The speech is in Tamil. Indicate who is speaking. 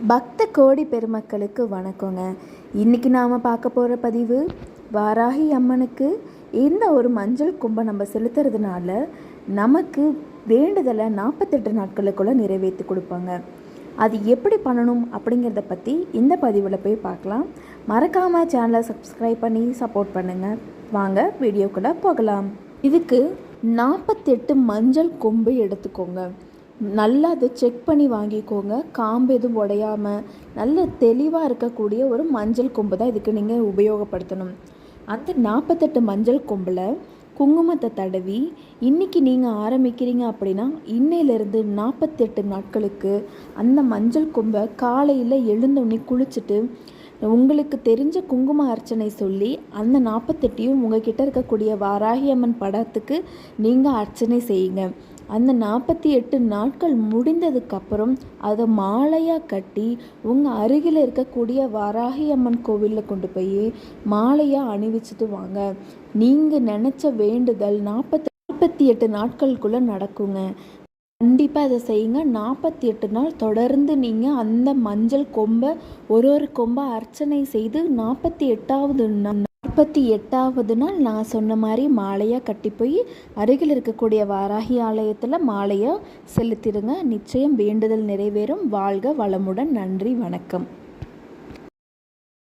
Speaker 1: பக்த கோடி பெருமக்களுக்கு வணக்கங்க. இன்றைக்கி நாம் பார்க்க போகிற பதிவு வாராகி அம்மனுக்கு இந்த ஒரு மஞ்சள் கும்பை நம்ம செலுத்துறதுனால நமக்கு வேண்டுதலை நாற்பத்தெட்டு நாட்களுக்குள்ளே நிறைவேற்றி கொடுப்பாங்க. அது எப்படி பண்ணணும் அப்படிங்கிறத பற்றி இந்த பதிவில் போய் பார்க்கலாம். மறக்காமல் சேனலை சப்ஸ்கிரைப் பண்ணி சப்போர்ட் பண்ணுங்கள் வாங்க வீடியோக்குள்ளே போகலாம். இதுக்கு நாற்பத்தெட்டு மஞ்சள் கொம்பு எடுத்துக்கோங்க. நல்லா அதை செக் பண்ணி வாங்கிக்கோங்க. காம்பு எதுவும் உடையாமல் நல்ல தெளிவாக இருக்கக்கூடிய ஒரு மஞ்சள் கொம்பு தான் இதுக்கு நீங்கள் உபயோகப்படுத்தணும். அந்த நாற்பத்தெட்டு மஞ்சள் கொம்பில் குங்குமத்தை தடவி இன்றைக்கி நீங்கள் ஆரம்பிக்கிறீங்க அப்படின்னா இன்னையிலேருந்து நாற்பத்தெட்டு நாட்களுக்கு அந்த மஞ்சள் கொம்பை காலையில் எழுந்தோடனே குளிச்சுட்டு உங்களுக்கு தெரிஞ்ச குங்கும அர்ச்சனை சொல்லி அந்த நாற்பத்தெட்டையும் உங்ககிட்ட இருக்கக்கூடிய வாராகி அம்மன் படத்துக்கு நீங்கள் அர்ச்சனை செய்யுங்க. அந்த நாற்பத்தி எட்டு நாட்கள் முடிந்ததுக்கப்புறம் அதை மாலையாக கட்டி உங்கள் அருகில் இருக்கக்கூடிய வாராகி அம்மன் கோவிலில் கொண்டு போய் மாலையாக அணிவிச்சிட்டு வாங்க. நீங்கள் நினச்ச வேண்டுதல் நாற்பத்தி நாற்பத்தி எட்டு நாட்களுக்குள்ளே நடக்குங்க. கண்டிப்பாக இதை செய்யுங்க. நாற்பத்தி எட்டு நாள் தொடர்ந்து நீங்கள் அந்த மஞ்சள் கொம்பை ஒரு ஒரு கொம்பை அர்ச்சனை செய்து நாற்பத்தி எட்டாவது நாற்பத்தி எட்டாவது நாள் நான் சொன்ன மாதிரி மாலையாக கட்டி போய் அருகில் இருக்கக்கூடிய வாராகி ஆலயத்தில் மாலையாக செலுத்திடுங்க. நிச்சயம் வேண்டுதல் நிறைவேறும். வாழ்க வளமுடன். நன்றி. வணக்கம்.